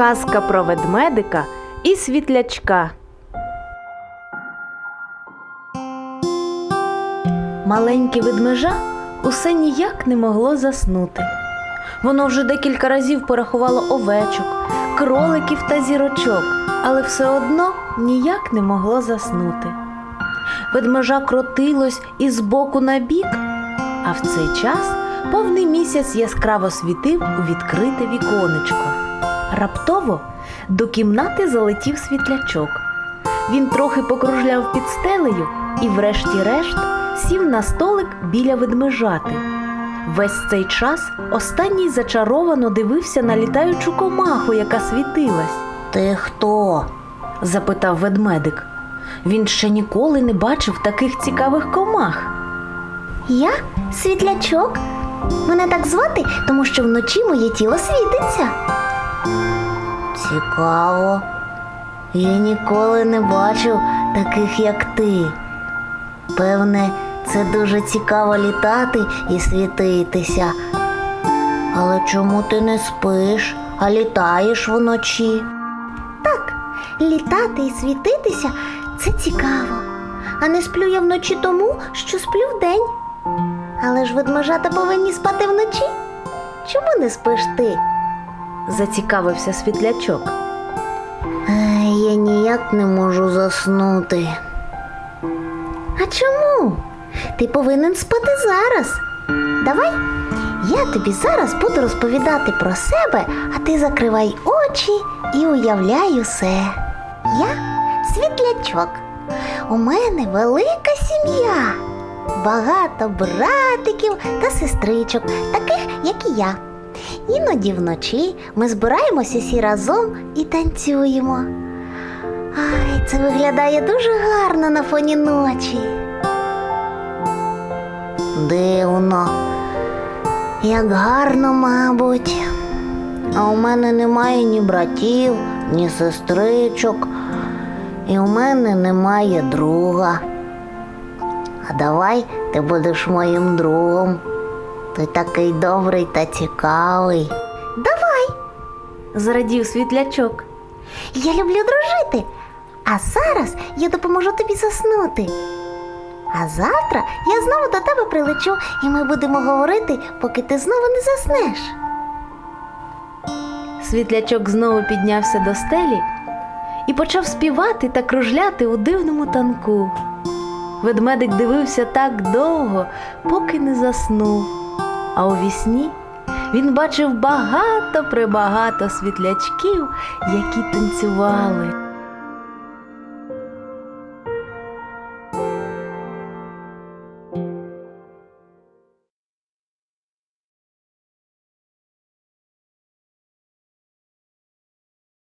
Казка про ведмедика і світлячка. Маленьке ведмежа усе ніяк не могло заснути. Воно вже декілька разів порахувало овечок, кроликів та зірочок, але все одно ніяк не могло заснути. Ведмежа крутилось із боку на бік, а в цей час повний місяць яскраво світив у відкрите віконечко. Раптово до кімнати залетів світлячок. Він трохи покружляв під стелею і, врешті-решт, сів на столик біля ведмежати. Весь цей час останній зачаровано дивився на літаючу комаху, яка світилась. Ти хто? запитав ведмедик. Він ще ніколи не бачив таких цікавих комах. Я світлячок. Мене так звати, тому що вночі моє тіло світиться. Цікаво. Я ніколи не бачив таких, як ти. Певне, це дуже цікаво літати і світитися. Але чому ти не спиш, а літаєш вночі? Так, літати і світитися це цікаво. А не сплю я вночі тому, що сплю вдень. Але ж ведмежата повинні спати вночі. Чому не спиш ти? Зацікавився світлячок. Е, Я ніяк не можу заснути. А чому? Ти повинен спати зараз. Давай, я тобі зараз буду розповідати про себе, а ти закривай очі і уявляй усе. Я світлячок. У мене велика сім'я. Багато братиків та сестричок, таких, як і я. Іноді вночі ми збираємося всі разом і танцюємо. Ай, це виглядає дуже гарно на фоні ночі. Дивно. Як гарно, мабуть. А у мене немає ні братів, ні сестричок, і у мене немає друга. А давай ти будеш моїм другом. Ти такий добрий та цікавий. Давай. Зрадів світлячок. Я люблю дружити. А зараз я допоможу тобі заснути. А завтра я знову до тебе прилечу, і ми будемо говорити, поки ти знову не заснеш. Світлячок знову піднявся до стелі і почав співати та кружляти у дивному танку. Ведмедик дивився так довго, поки не заснув. А у вісні він бачив багато прибагато світлячків, які танцювали.